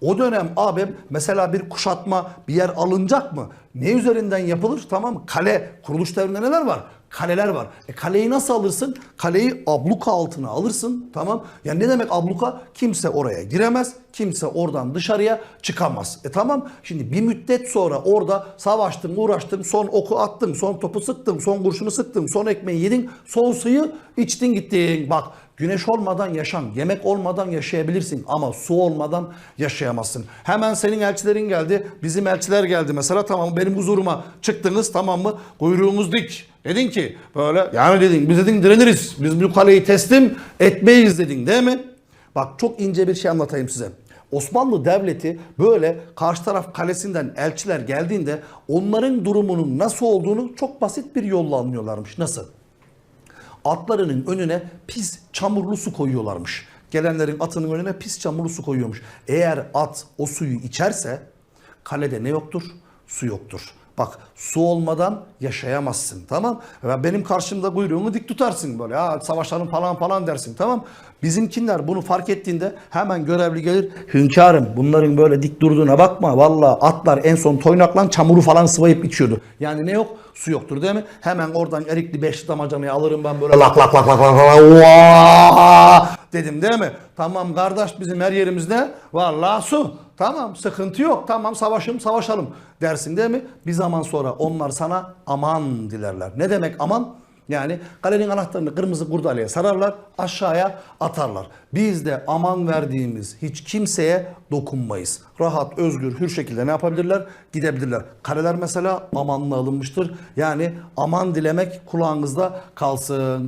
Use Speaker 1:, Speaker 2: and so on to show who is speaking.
Speaker 1: O dönem abi mesela bir kuşatma bir yer alınacak mı? Ne üzerinden yapılır? Tamam kale kuruluş devrinde neler var? Kaleler var. E kaleyi nasıl alırsın? Kaleyi abluka altına alırsın. Tamam. Ya ne demek abluka? Kimse oraya giremez. Kimse oradan dışarıya çıkamaz. E tamam. Şimdi bir müddet sonra orada savaştın, uğraştın, son oku attın, son topu sıktın, son kurşunu sıktın, son ekmeği yedin, son suyu içtin gittin. Bak Güneş olmadan yaşam, yemek olmadan yaşayabilirsin ama su olmadan yaşayamazsın. Hemen senin elçilerin geldi, bizim elçiler geldi mesela tamam? Benim huzuruma çıktınız tamam mı? Kuyruğumuz dik. Dedin ki böyle yani dedin biz dedin direniriz. Biz bu kaleyi teslim etmeyiz dedin değil mi? Bak çok ince bir şey anlatayım size. Osmanlı Devleti böyle karşı taraf kalesinden elçiler geldiğinde onların durumunun nasıl olduğunu çok basit bir yolla anlıyorlarmış. Nasıl? atlarının önüne pis çamurlu su koyuyorlarmış. Gelenlerin atının önüne pis çamurlu su koyuyormuş. Eğer at o suyu içerse kalede ne yoktur? Su yoktur. Bak su olmadan yaşayamazsın tamam. Benim karşımda kuyruğunu dik tutarsın böyle ya savaşalım falan falan dersin tamam. Bizimkiler bunu fark ettiğinde hemen görevli gelir. Hünkârım bunların böyle dik durduğuna bakma. Valla atlar en son toynaklan çamuru falan sıvayıp içiyordu. Yani ne yok? Su yoktur değil mi? Hemen oradan erikli beşli damacanayı alırım ben böyle lak lak lak lak lak lak! Dedim değil mi? Tamam kardeş bizim her yerimizde vallahi su. Tamam sıkıntı yok. Tamam savaşım savaşalım dersin değil mi? Bir zaman sonra onlar sana aman dilerler. Ne demek aman? Yani kalenin anahtarını kırmızı kurdaleye sararlar, aşağıya atarlar. Biz de aman verdiğimiz hiç kimseye dokunmayız. Rahat, özgür, hür şekilde ne yapabilirler? Gidebilirler. Kaleler mesela amanla alınmıştır. Yani aman dilemek kulağınızda kalsın.